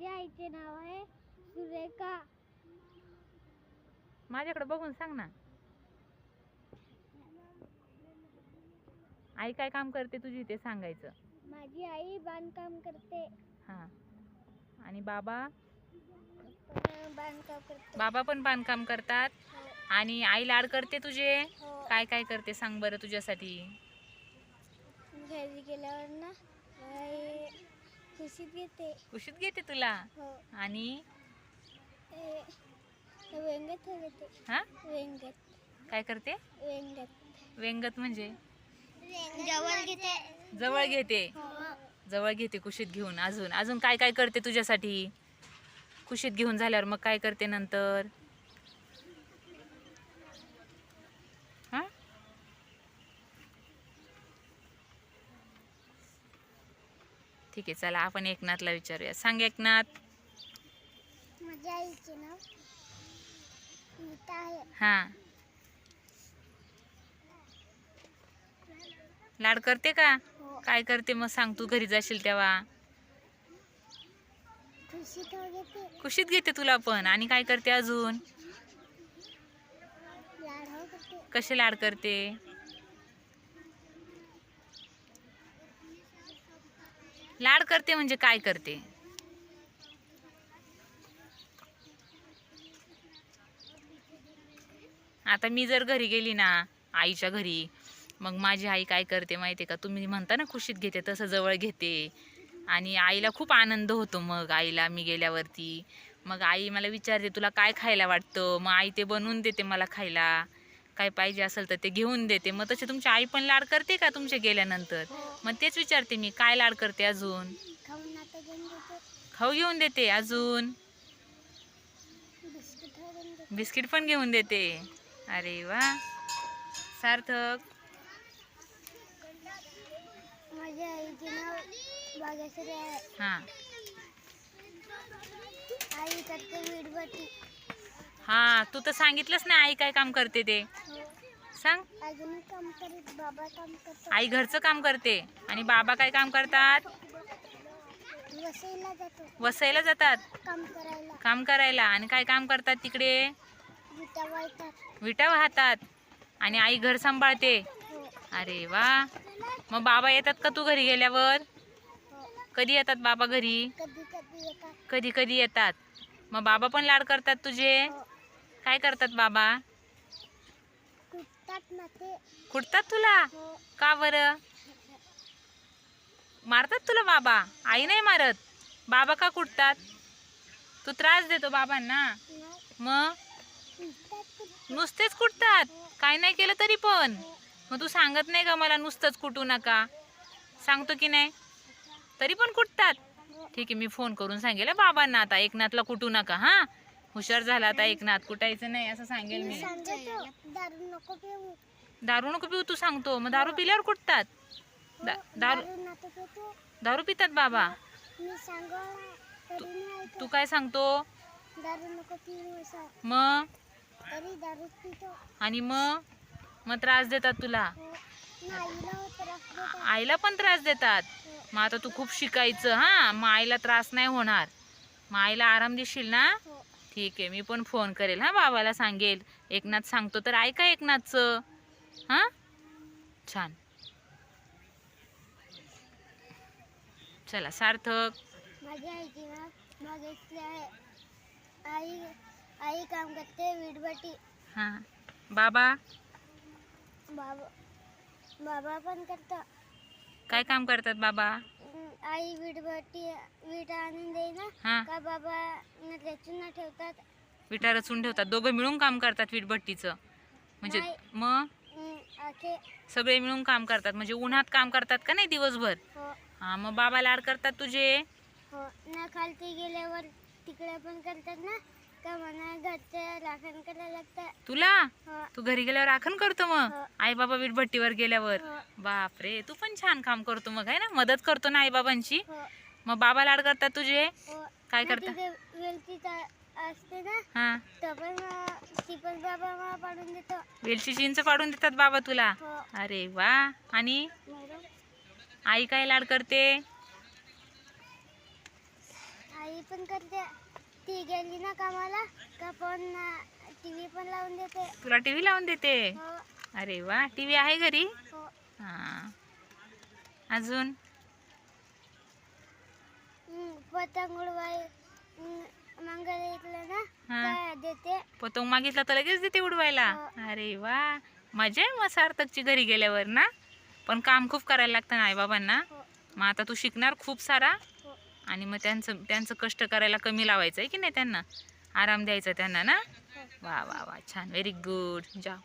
माझ्या आईचे नाव आहे सुरेखा. माझ्याकडे बघून सांग ना. आई काय काम करते तुझी ते सांगायचं. माझी आई बांधकाम करते. हां. आणि बाबा? पण बांधकाम करते. बाबा पण बांधकाम करतात. हो, आणि आई लाड करते तुझे? हो. काय काय करते सांग बरं तुझ्यासाठी? घरी गेल्यावर ना आई खुशीत घेते. कुशीत घेते तुला? हो. आणि? ए, व्यंगत घेते हा? व्यंगत काय करते? व्यंगत व्यंगत म्हणजे? जवळ घेते. जवळ घेते? जवळ घेते कुशीत घेऊन. अजून अजून काय काय करते तुझ्यासाठी? कुशीत घेऊन झाल्यावर मग काय करते नंतर? ठीक आहे चला आपण एकनाथला विचारूया. सांग एकनाथ. माझ्या आईचे नाव नीता आहे. हा. लाड करते का? हो. काय करते मग सांग तू घरी जाशील तेव्हा? खुशीत घेते कुशीत घेते तुला पण. आणि काय करते अजून? लाढव करते कसे लाड करते? लाड करते म्हणजे काय करते? आता मी जर घरी गेली ना आईच्या घरी मग माझी आई काय करते माहिती का? तुम्ही म्हणता ना खुशीत घेते तसं जवळ घेते. आणि आईला खूप आनंद होतो मग आईला मी गेल्यावरती. मग आई मला विचारते तुला काय खायला वाटतं? मग आई ते बनवून देते मला खायला. काय पाहिजे असेल तर ते घेऊन देते. मग तसे तुमची आई पण लाड करते का तुमच्या गेल्यानंतर? मग तेच विचारते मी काय लाड करते अजून? खाऊ घेऊन देते अजून? बिस्किट पण घेऊन देते. अरे वा. सार्थक. माझ्या हां. हां तू तर सांगितलंच नाही आई काय काम करते ते. हो सांग. आई घरचं काम करते आणि बाबा काय काम करतात? वसईला जातो. वसईला जातात? काम करायला. आणि काय काम करतात तिकडे? विटा वाहतात. आणि आई घर सांभाळते. अरे वा. मग बाबा येतात का तू घरी गेल्यावर? कधी येतात बाबा घरी? कधी कधी येतात. कधी कधी येतात. मग बाबा पण लाड करतात तुझे? हो. काय करतात बाबा? कुठतात ना ते. कुटतात तुला? हो. का बरं? मारतात तुला बाबा? आई नाही मारत. बाबा का कुटतात तू त्रास देतो बाबांना. मग? कुठतात नुसतेच कुटतात काय नाही केलं तरी पण. मग तू सांगत नाही का मला नुसतंच कुटू नका? सांगतो की नाही? तरी पण कुटतात हो. ठीक आहे मी फोन करून सांगेल हं बाबांना आता. एकनाथला कुटू नका हा? हुशार झाला आता एकनाथ. कुटायचं नाही असं सांगेल मी. दारू नको पिऊ. दारू नको पिऊ तू सांगतो. मग दारू पिल्यावर कुटतात दा- दारू दारू पितात बाबा. मी सांगवला तरी नाही ऐकत. तू काय सांगतो? दारू नको पिऊ असं मग? तरी दारू पितो. आणि मग? मग त्रास देतात तुला? हो नाईला त्रास देतो आईला पण त्रास देतात? हो. मग आता तू खूप शिकायचं हा? मग आईला त्रास नाही होणार. मग आईला आराम देशील ना? हो. ठीक आहे मी पण फोन करेल. हा बाबाला सांगेल. एकनाथ सांगतो तर ऐका एकनाथचं. हां? छान. चला सार्थक. माझ्या आईची आई आई काम करते वीटभट्टी. हां. बाबा? बाबा बाबा पण करतो. काय काम करतात बाबा? आई वीटभट्टी वीट आणून देई ना हां. का बाबा न त्यातून ना ठेवतात? विटा रचून ठेवतात. दोघं मिळून काम करतात वीटभट्टीचं. म्हणजे नाही. मग? सगळे मिळून काम करतात. म्हणजे उन्हात काम करतात का नाही दिवसभर? हो. हां मग बाबा लाड करतात तुझे? हो. ना खालती गेल्यावर तिकडे पण करतात ना? का म्हणा घरचं राखण करायला लागतं? तुला? हो. तू घरी गेल्यावर राखण करतो मग? हो. आई बाबा वीटभट्टीवर गेल्यावर? हो. बापरे तू पण छान काम करतो मग आहे ना? मदत करतो ना आई बाबांची हो. मग बाबा लाड करतात तुझे? हो. काय ना करता? तिथे वेलची चा- असते ना तो पण अं, ती पण बाबा मला पाडून देतो. वेलची चिंच पाडून देतात बाबा तुला? हो. अरे वा. आणि? आई काय लाड करते? आई पण करते. ती गेली ना कामाला का फोन टी व्ही पण लावून देते. तुला टी व्ही लावून देते? अरे वा. टी व्ही आहे घरी? हो. हा अजून पतंग उडवाय ना? हा. देते. पतंग मागितला तर लगेच देते उडवायला. अरे वा. मजा आहे मग सार्थकची घरी गेल्यावर ना? पण काम खूप करायला लागतं ना आईबाबांना. हो. मग आता तू शिकणार खूप सारा. हो. आणि मग त्यांचं त्यांचं कष्ट करायला कमी लावायचं आहे की नाही त्यांना? आराम द्यायचा त्यांना ना? वा वा वा. छान. व्हेरी गुड जा.